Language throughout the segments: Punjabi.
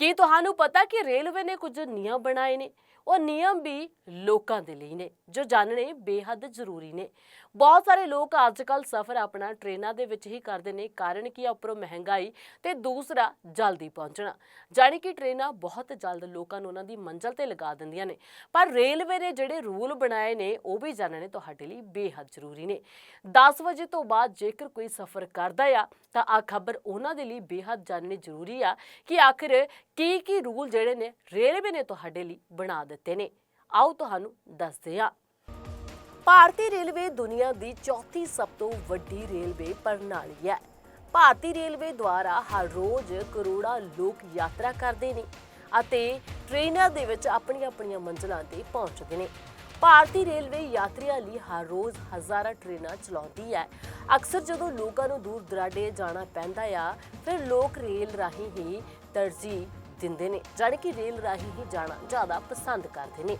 ਕੀ ਤੁਹਾਨੂੰ ਪਤਾ ਕਿ ਰੇਲਵੇ ਨੇ ਕੁਝ ਨਿਯਮ ਬਣਾਏ ਨੇ? ਉਹ ਨਿਯਮ ਵੀ ਲੋਕਾਂ ਦੇ ਲਈ ਨੇ, ਜੋ ਜਾਣਨੇ ਬੇਹੱਦ ਜ਼ਰੂਰੀ ਨੇ। ਬਹੁਤ ਸਾਰੇ ਲੋਕ ਅੱਜਕੱਲ ਸਫ਼ਰ ਆਪਣਾ ਟ੍ਰੇਨਾਂ ਦੇ ਵਿੱਚ ਹੀ ਕਰਦੇ ਨੇ, ਕਾਰਨ ਕੀ ਆ? ਉੱਪਰੋਂ ਮਹਿੰਗਾਈ ਤੇ ਦੂਸਰਾ ਜਲਦੀ ਪਹੁੰਚਣਾ। ਜਾਣੀ ਕਿ ਟ੍ਰੇਨਾਂ ਬਹੁਤ ਜਲਦ ਲੋਕਾਂ ਨੂੰ ਉਹਨਾਂ ਦੀ ਮੰਜ਼ਲ ਤੇ ਲਗਾ ਦਿੰਦੀਆਂ ਨੇ। ਪਰ ਰੇਲਵੇ ਨੇ ਜਿਹੜੇ ਰੂਲ ਬਣਾਏ ਨੇ, ਉਹ ਵੀ ਜਾਣਨੇ ਤੁਹਾਡੇ ਲਈ ਬੇਹੱਦ ਜ਼ਰੂਰੀ ਨੇ। 10 ਵਜੇ ਤੋਂ ਬਾਅਦ ਜੇਕਰ ਕੋਈ ਸਫ਼ਰ ਕਰਦਾ ਆ, ਤਾਂ ਆ ਖਬਰ ਉਹਨਾਂ ਦੇ ਲਈ ਬੇਹੱਦ ਜਾਣਨੀ ਜ਼ਰੂਰੀ ਆ ਕਿ ਆਖਿਰ ਕੀ ਕੀ ਰੂਲ ਜਿਹੜੇ ਨੇ ਰੇਲਵੇ ਨੇ ਤੁਹਾਡੇ ਲਈ ਬਣਾ ਦਿੱਤੇ ਨੇ? ਆਓ ਤੁਹਾਨੂੰ ਦੱਸਦੇ ਹਾਂ। ਭਾਰਤੀ ਰੇਲਵੇ ਦੁਨੀਆ ਦੀ ਚੌਥੀ ਸਭ ਤੋਂ ਵੱਡੀ ਰੇਲਵੇ ਪ੍ਰਣਾਲੀ ਹੈ। ਭਾਰਤੀ ਰੇਲਵੇ ਦੁਆਰਾ ਹਰ ਰੋਜ਼ ਕਰੋੜਾਂ ਲੋਕ ਯਾਤਰਾ ਕਰਦੇ ਨੇ ਅਤੇ ਟ੍ਰੇਨਾਂ ਦੇ ਵਿੱਚ ਆਪਣੀਆਂ ਆਪਣੀਆਂ ਮੰਜ਼ਲਾਂ ਤੇ ਪਹੁੰਚਦੇ ਨੇ। ਭਾਰਤੀ ਰੇਲਵੇ ਯਾਤਰੀਆਂ ਲਈ ਹਰ ਰੋਜ਼ ਹਜ਼ਾਰਾਂ ਟ੍ਰੇਨਾਂ ਚਲਾਉਂਦੀ ਹੈ। ਅਕਸਰ ਜਦੋਂ ਲੋਕਾਂ ਨੂੰ ਦੂਰ ਦਰਾਡੇ ਜਾਣਾ ਪੈਂਦਾ ਆ, ਫਿਰ ਲੋਕ ਰੇਲ ਰਾਹੀਂ ਹੀ ਤਰਜੀਹ ਦਿੰਦੇ ਨੇ, ਜਾਣੀ ਕਿ ਰੇਲ ਰਾਹੀਂ ਹੀ ਜਾਣਾ ਜ਼ਿਆਦਾ ਪਸੰਦ ਕਰਦੇ ਨੇ।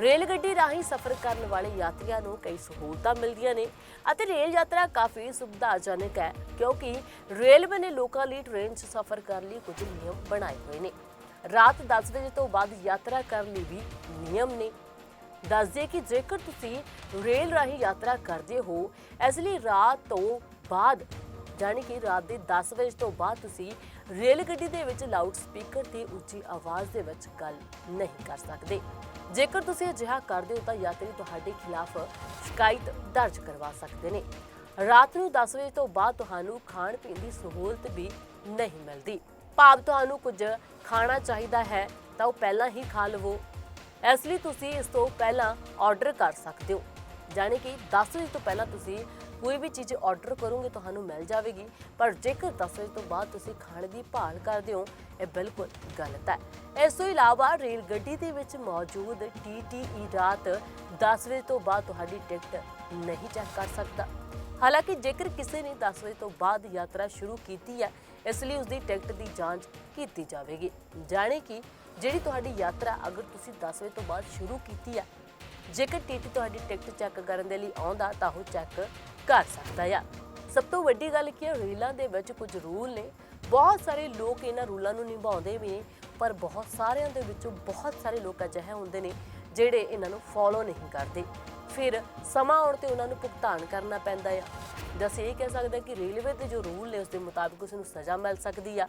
ਰੇਲ ਗੱਡੀ ਰਾਹੀਂ ਸਫ਼ਰ ਕਰਨ ਵਾਲੇ ਯਾਤਰੀਆਂ ਨੂੰ ਕਈ ਸਹੂਲਤਾਂ ਮਿਲਦੀਆਂ ਨੇ ਅਤੇ ਰੇਲ ਯਾਤਰਾ ਕਾਫੀ ਸੁਵਿਧਾਜਨਕ ਹੈ, ਕਿਉਂਕਿ ਰੇਲਵੇ ਨੇ ਲੋਕਾਂ ਲਈ ਟ੍ਰੇਨ 'ਚ ਸਫ਼ਰ ਕਰਨ ਲਈ ਕੁਝ ਨਿਯਮ ਬਣਾਏ ਹੋਏ ਨੇ। ਰਾਤ 10 ਵਜੇ ਤੋਂ ਬਾਅਦ ਯਾਤਰਾ ਕਰਨ ਲਈ ਵੀ ਨਿਯਮ ਨੇ। ਦੱਸਦੇ ਕਿ ਜੇਕਰ ਤੁਸੀਂ ਰੇਲ ਰਾਹੀਂ ਯਾਤਰਾ ਕਰਦੇ ਹੋ, ਇਸ ਲਈ ਰਾਤ ਤੋਂ ਬਾਅਦ ਜਾਣੀ ਕਿ ਰਾਤ ਦੇ 10 ਵਜੇ ਤੋਂ ਬਾਅਦ ਤੁਸੀਂ ਰੇਲ ਗੱਡੀ ਦੇ ਵਿੱਚ ਲਾਊਡ ਸਪੀਕਰ ਤੇ ਉੱਚੀ ਆਵਾਜ਼ ਦੇ ਵਿੱਚ ਗੱਲ ਨਹੀਂ ਕਰ ਸਕਦੇ। ਜੇਕਰ ਤੁਸੀਂ ਅਜਿਹਾ ਕਰਦੇ ਹੋ ਤਾਂ ਯਾਤਰੀ ਤੁਹਾਡੇ ਖਿਲਾਫ ਸ਼ਿਕਾਇਤ ਦਰਜ ਕਰਵਾ ਸਕਦੇ ਨੇ। ਰਾਤ ਨੂੰ 10 ਵਜੇ ਤੋਂ ਬਾਅਦ ਤੁਹਾਨੂੰ ਖਾਣ ਪੀਣ ਦੀ ਸਹੂਲਤ ਵੀ ਨਹੀਂ ਮਿਲਦੀ। ਭਾਵ ਤੁਹਾਨੂੰ ਕੁਝ ਖਾਣਾ ਚਾਹੀਦਾ ਹੈ ਤਾਂ ਉਹ ਪਹਿਲਾਂ ਹੀ ਖਾ ਲਵੋ। ਇਸ ਲਈ ਤੁਸੀਂ ਇਸ ਤੋਂ ਪਹਿਲਾਂ ਆਰਡਰ ਕਰ ਸਕਦੇ ਹੋ। ਜਾਣੀ ਕਿ 10 ਵਜੇ ਤੋਂ ਪਹਿਲਾਂ ਤੁਸੀਂ ਕੋਈ ਵੀ ਚੀਜ਼ ਆਰਡਰ ਕਰੋਗੇ, ਤੁਹਾਨੂੰ ਮਿਲ ਜਾਵੇਗੀ। ਪਰ ਜੇਕਰ 10 ਵਜੇ ਤੋਂ ਬਾਅਦ ਤੁਸੀਂ ਖਾਣ ਦੀ ਭਾਲ ਕਰਦੇ ਹੋ, ਇਹ ਬਿਲਕੁਲ ਗਲਤ ਹੈ। ਇਸ ਤੋਂ ਇਲਾਵਾ ਰੇਲ ਗੱਡੀ ਦੇ ਵਿੱਚ ਮੌਜੂਦ TTE ਰਾਤ 10 ਵਜੇ ਤੋਂ ਬਾਅਦ ਤੁਹਾਡੀ ਟਿਕਟ ਨਹੀਂ ਚੈੱਕ ਕਰ ਸਕਦਾ। ਹਾਲਾਂਕਿ ਜੇਕਰ ਕਿਸੇ ਨੇ 10 ਵਜੇ ਤੋਂ ਬਾਅਦ ਯਾਤਰਾ ਸ਼ੁਰੂ ਕੀਤੀ ਹੈ, ਇਸ ਲਈ ਉਸ ਦੀ ਟਿਕਟ ਦੀ ਜਾਂਚ ਕੀਤੀ ਜਾਵੇਗੀ। ਜਾਣੇ ਕਿ ਜਿਹੜੀ ਤੁਹਾਡੀ ਯਾਤਰਾ ਅਗਰ ਤੁਸੀਂ 10 ਵਜੇ ਤੋਂ ਬਾਅਦ ਸ਼ੁਰੂ ਕੀਤੀ ਹੈ, ਜੇਕਰ ਟੀਟੀ ਤੁਹਾਡੀ ਟਿਕਟ ਚੈੱਕ ਕਰਨ ਦੇ ਲਈ ਆਉਂਦਾ, ਤਾਂ ਉਹ ਚੈੱਕ ਕਰ ਸਕਦਾ ਆ। ਸਭ ਤੋਂ ਵੱਡੀ ਗੱਲ ਕੀ ਹੈ ਰੇਲਾਂ ਦੇ ਵਿੱਚ ਕੁਝ ਰੂਲ ਨੇ। ਬਹੁਤ ਸਾਰੇ ਲੋਕ ਇਹਨਾਂ ਰੂਲਾਂ ਨੂੰ ਨਿਭਾਉਂਦੇ ਵੀ ਨੇ, ਪਰ ਬਹੁਤ ਸਾਰਿਆਂ ਦੇ ਵਿੱਚੋਂ ਬਹੁਤ ਸਾਰੇ ਲੋਕ ਅਜਿਹੇ ਹੁੰਦੇ ਨੇ ਜਿਹੜੇ ਇਹਨਾਂ ਨੂੰ ਫੋਲੋ ਨਹੀਂ ਕਰਦੇ। ਫਿਰ ਸਮਾਂ ਆਉਣ ਤੇ ਉਹਨਾਂ ਨੂੰ ਭੁਗਤਾਨ ਕਰਨਾ ਪੈਂਦਾ ਆ। ਜਾਂ ਇਹ ਕਹਿ ਸਕਦੇ ਹਾਂ ਕਿ ਰੇਲਵੇ ਦੇ ਜੋ ਰੂਲ ਨੇ, ਉਸ ਦੇ ਮੁਤਾਬਿਕ ਉਸ ਨੂੰ ਸਜ਼ਾ ਮਿਲ ਸਕਦੀ ਆ।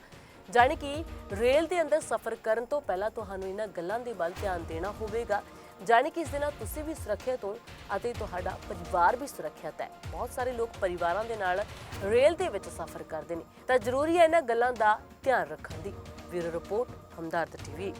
ਜਾਣੀ ਕਿ ਰੇਲ ਦੇ ਅੰਦਰ ਸਫ਼ਰ ਕਰਨ ਤੋਂ ਪਹਿਲਾਂ ਤੁਹਾਨੂੰ ਇਹਨਾਂ ਗੱਲਾਂ ਦੇ ਵੱਲ ਧਿਆਨ ਦੇਣਾ ਹੋਵੇਗਾ। ਜਾਣੀ ਕਿ ਇਸ ਦੇ ਨਾਲ ਤੁਸੀਂ ਵੀ ਸੁਰੱਖਿਅਤ ਹੋ ਅਤੇ ਤੁਹਾਡਾ ਪਰਿਵਾਰ ਵੀ ਸੁਰੱਖਿਅਤ ਹੈ। ਬਹੁਤ ਸਾਰੇ ਲੋਕ ਪਰਿਵਾਰਾਂ ਦੇ ਨਾਲ ਰੇਲ ਦੇ ਵਿੱਚ ਸਫ਼ਰ ਕਰਦੇ ਨੇ। ਤਾਂ ਜ਼ਰੂਰੀ ਹੈ ਇਹਨਾਂ ਗੱਲਾਂ ਦਾ ਧਿਆਨ ਰੱਖਣ ਦੀ। Bureau report, Hamdard TV.